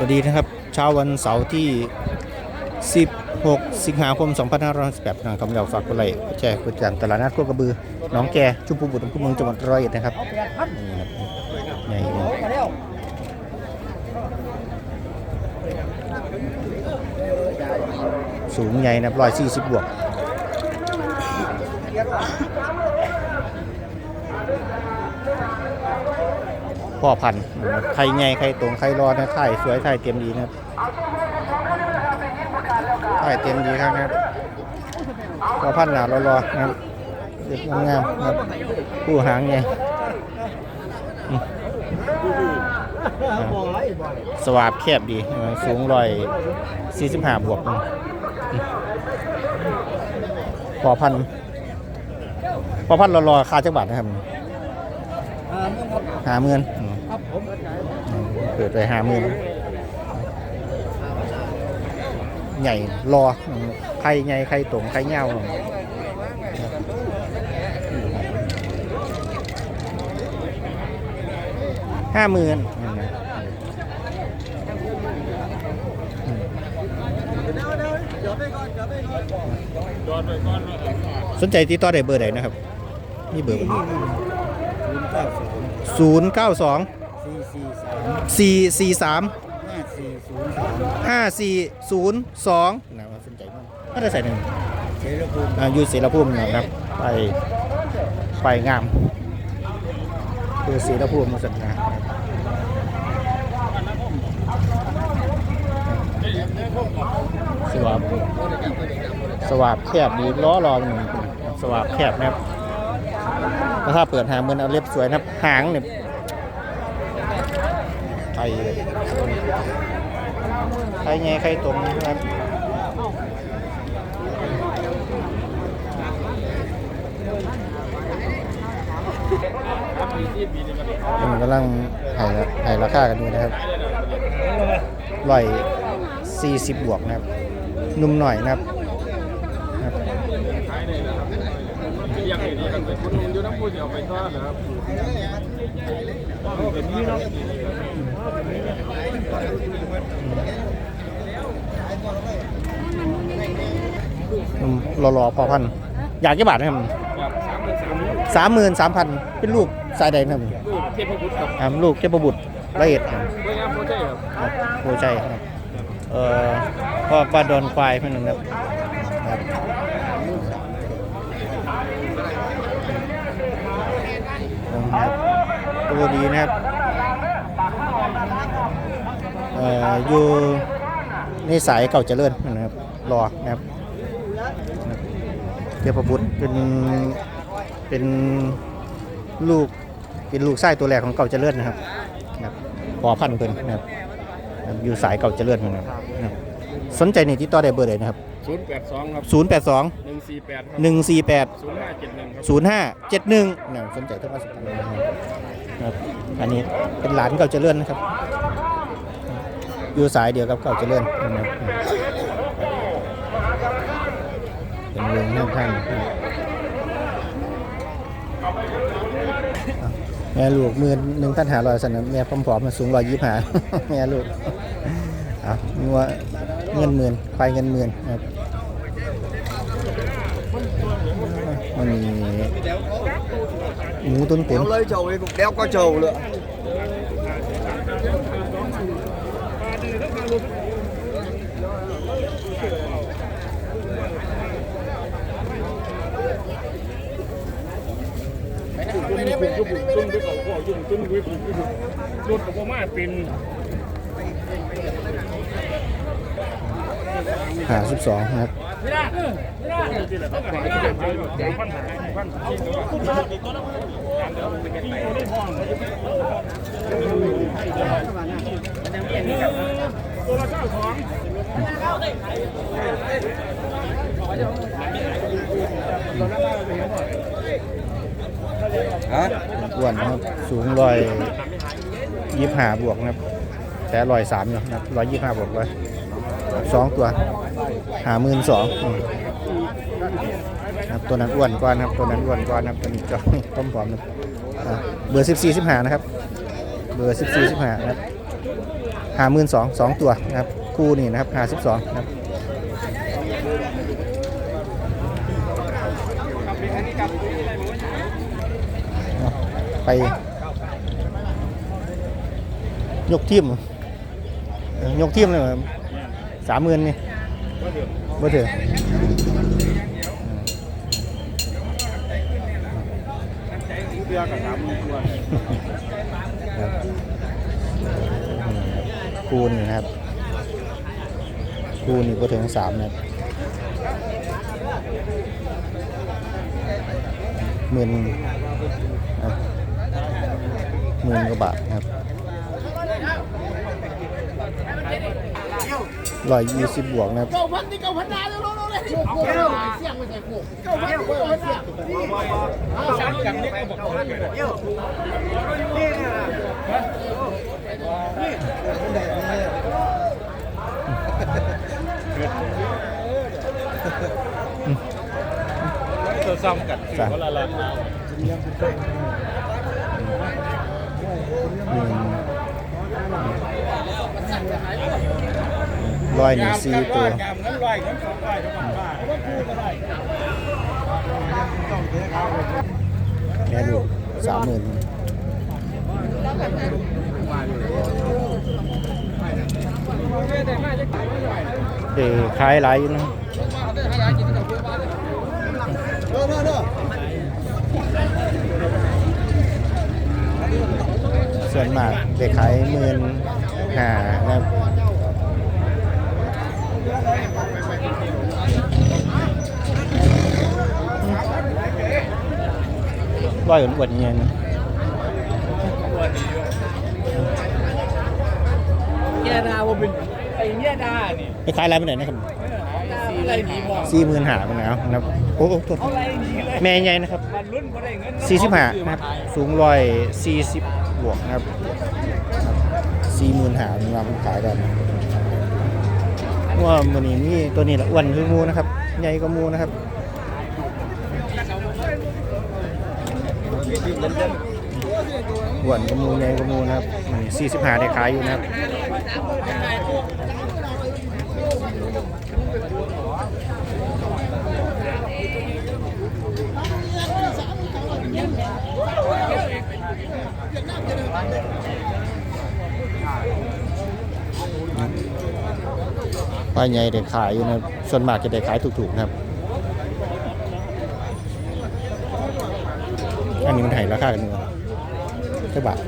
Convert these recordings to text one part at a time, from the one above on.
วัสดีนะครับเช้าวันเสาร์ที่ 16 สิงหาคม 2568นะครับเราฝากกดไลค์แชร์กดติดตามตลาดนัดโคกระบือน้องแกชุมพูบุตรอำเภอเมืองจังหวัดร้อยเอ็ดนะครับใหญ่เลยสูงใหญ่นะร้อยสี่สิบบวก พ่อพันธุ์นะครับไข่ใหญ่ไข่ตรงไข่รอดนะไข่สวยไข่เต็มดีนะครับไข่เต็มดีครับนะครับพ่อพันธุ์หนารอรอๆนะครับเด็กงามๆนะครับผู้หางใหญ่สวาบแคบดีสูงร้อยสี่สิบห้าบวกพ่อพันธ์พ่อพันธ์รอๆคาจักบาทนะครับหาเมือน เปิดไปห้าเมือนใหญ่รออืมไข่ใหญ่ไข่ตรงไข่เงาห้าหมื่นสนใจติดต่อได้เบอร์ไหนนะครับ นี่เบอร์ศูนย์เก้าสอง สี่สี่สามสี่สี่สามห้าสี่ศูนย์สองห้าสี่ศูนย์สองนะว่าสนใจมากก็ได้ใส่หนึ่งเสรภูมิอ่าอยู่ศรีละพุ่มนะครับ ไปไปงาม คือศรีละพุ่มมาสัญญาสวาบสวาบแคบดีล้อรอหนึ่งสวาบแคบนะครับแล้วถ้าเปิดหางมันเอาเล็บสวยนะครับ หางเนี่ย ไข่ไข่แง่ไข่ตรงนะครับมันกำลังให้ให้ราคากันอยู่นะครับร้อยสี่สิบบวกนะครับ นุ่มหน่อยนะครับ รอยากเห็นดีกันเป็นคนอยู่น้ำพูดเดียวไปทอดนะครับเป็นนี่เนาะนุ่มรอๆพอพัน อยากกี่บาทครับสามหมื่นสามพันเป็นลูกสายใดครับลูกเทพบุตรครับลูกเจ้าประบุตรละเอียดครับด้วยงามโปรเจครับโอ้ใจครับเอ่อพ่อปลาดอนควายเพื่อนนนะครับครับนะครับ ตัวดีนะครับเอ่ออยู่ในสายเก่าเจริญนะครับรอนะครับนะครับเทพบุตรเป็นเป็นลูกเป็นลูกไส้ตัวแรกของเก่าเจริญนะครับนะครับพอพันธุ์เพิ่นนะครับอยู่สายเก่าเจริญนะครับนะครับสนใจในที่ต่อได้เบอร์ใดนะครับศูนย์แปดสองครับ082หนึ่งสี่แปดครับ148ศูนย์ห้าเจ็ดหนึ่งครับ0571เนี่ยสนใจโทรมาสอบถามได้นะครับ ครับอันนี้เป็นหลานเก่าเจริญนะครับ อยู่สายเดียวกับเก่าเจริญนะครับเป็นเรื่องนั่งท่านแม่ลูกมือหนึ่งท่านหาลอยสนะแม่พร้อมๆมาสูงร้อยยี่หาแม่ลูกเอางัวเงินหมื่นควายเงินหมื่นครับมันมี หมูตุ้นตุ๋น đéo lấy trầu đi cũng đéo có trầu nữa จุ่มจุ่มจุ่มจุ่มจุ่มด้วยเข หาสิบสองนะครับที่แหละครับขายที่เป็นพันพันที่ hả อ้วนนะครับ สูงร้อยยี่ห้าบวกนะครับ แต่ร้อยสามอยู่นะครับร้อยยี่ห้าบวกร้อย สองตัวหาหมื่นสองครับตัวนั้นอ้วนกว่านะครับตัวนั้นอ้วนกว่านะครับตัวนี้จอมต้มผอมนะเบอร์สิบสี่สิบห้านะครับ เบอร์สิบสี่สิบห้านะครับห้าหมื่นสองสองตัวนะครับคู่นี่นะครับห้าสิบสองนะครับไปยกทีมยกทีมเลย สามหมื่นนี่บ่ถือเรือกับสามมือตัวครับคูนี่นะครับคูนี่ก็ถึงสามนะครับหมื่นครับหมื่นกว่าบาทนะครับ ร้อยยี่สิบบวกนะครับตัวซ้ำกันคือคนละราคาหมื่นร้อยหนึ่งสี่ตัวยามนั้นร้อยนั้นสองร้อยทั้ง บ้านก็คู่ก็ได้แม่ลูกสามหมื่นเด็ขายหลายอยู่นะส่วนมากเด็กขายหมื่นห้านะครับ ร้อยอ้วนๆเงี้ยนะแย่ดาว่าเป็นไอ้แย่ดานี่ไปขายอะไรไปไหนนะครับอะไรดีมองสี่หมื่นหาไปแล้วนะครับโอ้โหโทษอะไรดีเลยแม่ใหญ่นะครับมันรุ่นก็ได้เงินสี่สิบห้านะครับสูงร้อยสี่สิบบวกนะครับสี่หมื่นหาเป็นวางขายกันว่ามันนี้มีตัวนี้แหละอ้วนคือหมูนะครับ ใหญ่กว่าหมูนะครับ อ้วนกว่าหมูใหญ่กว่าหมูนะครับสี่สิบห้าได้ขายอยู่นะครับปลาใหญ่ได้ขายอยู่นะส่วนมากจะได้ขายถูกๆนะครับ อันนี้มันไถ่ราคากันเนื้อใช่บาท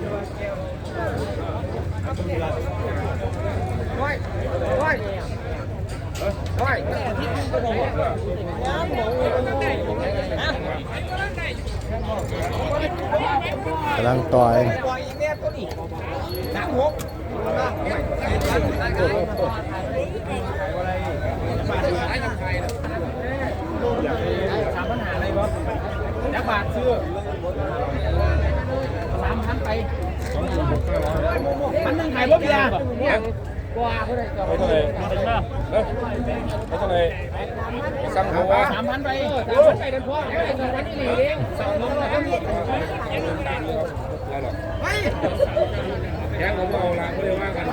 กำลังต่อยสามปัญหาอะไรวะยักบาทซื้อสามพันไปพันหนึ่งขายรถเบียร์กว่าเขาได้ก็ไปเลยไปเลยไปเลยสั่งหัวสามพันไปสามพันไปเดินพ่อสามพันนี่หลีสามพันแล้วแย่งผมเอาละไม่ได้ว่ากัน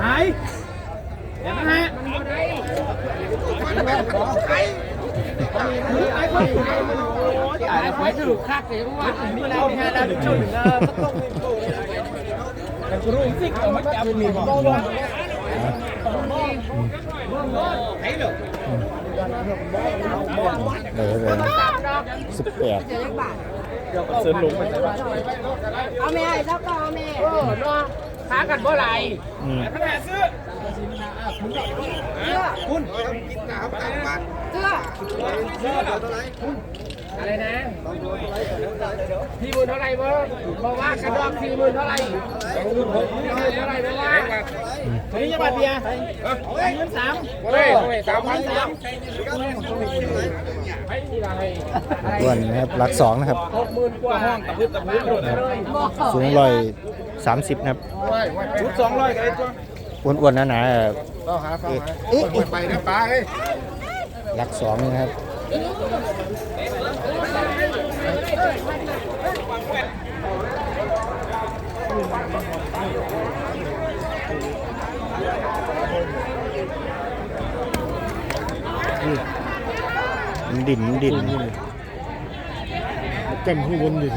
หายเดี๋ย วนะฮะไว้ถือคักเลยว่ามีเราแค่นั้นจุดเออต้องแต่กูรู้สิเอามาจับมีบ่บ่เลยเลยสิบแปดเสริมหลงไปเอาแม่แล้วก็เอาแม่ เออเนาะค้ากันเมื่อไหร่อืมขนาดซื้อเสื้อคุณเสื้อซื้ออะไรนะสี่หมื่นเท่าไหร่เบอร์บอกว่ากระดองสี่หมื่นเท่าไหร่สี่หมื่นเท่าไหร่เบอร์ว่าตัวนี้จะบาทเดียวเงินสามเฮ้ยสามพันสามไอ้ที่ไรอ้วนนะครับรักสองนะครับหกหมื่นกว่าห้องตะพื้นตะพื้นหมดเลยสูงร้อย สามสิบนะรับชุดสองร้อยกันเลยจ้ะอ้วนๆหนาๆเราหาเฝ้าหาเอ๊ะไปนะป้าเฮ้ยักสองนะครับดิ่มดิ่มจำข้างบนดิ่